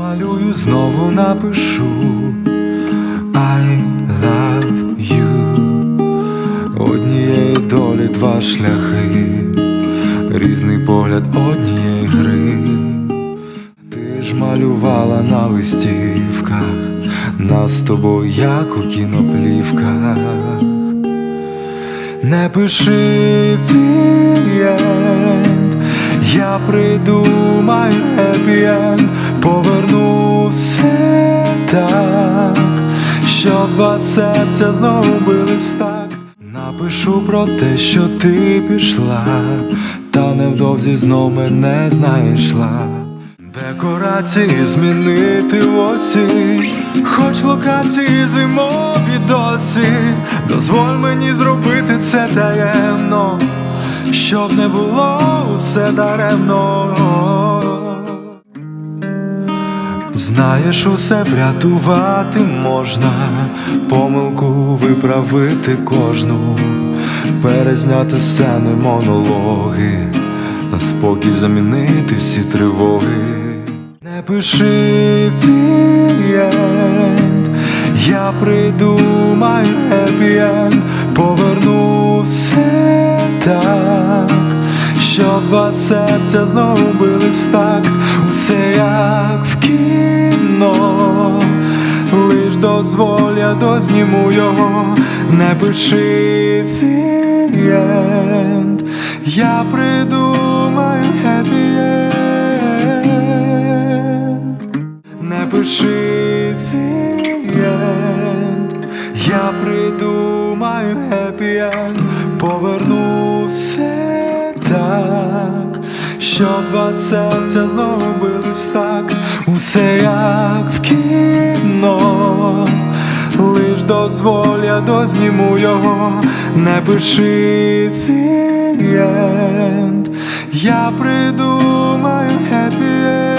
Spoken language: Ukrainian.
Намалюю, знову напишу. I love you. Однієї долі два шляхи, різний погляд однієї гри. Ти ж малювала на листівках, нас з тобою, як у кіноплівках. Не пиши вієнд, я придумаю хеппі-енд Поверну все так, щоб два серця знову бились так. Напишу про те, що ти пішла, та невдовзі знов мене знайшла. Декорації змінити в осінь, хоч локації зимові досі, дозволь мені зробити це таємно, щоб не було усе даремно. Знаєш, усе врятувати можна, помилку виправити кожну, перезняти сцени, монологи, на спокій замінити всі тривоги. Не пиши вієнд, я придумаю хеппі-енд Поверну серця знову бились в такт Усе як в кіно, лиш дозволь, я дозніму його, не пиши вієнд, я придумаю хеппі-енд не пиши вієнд, я придумаю хеппі-енд Поверну щоб два серця знову бились так, усе як в кіно, лиш дозволь, я дозніму його, не пиши вієнд, я придумаю хеппі-енд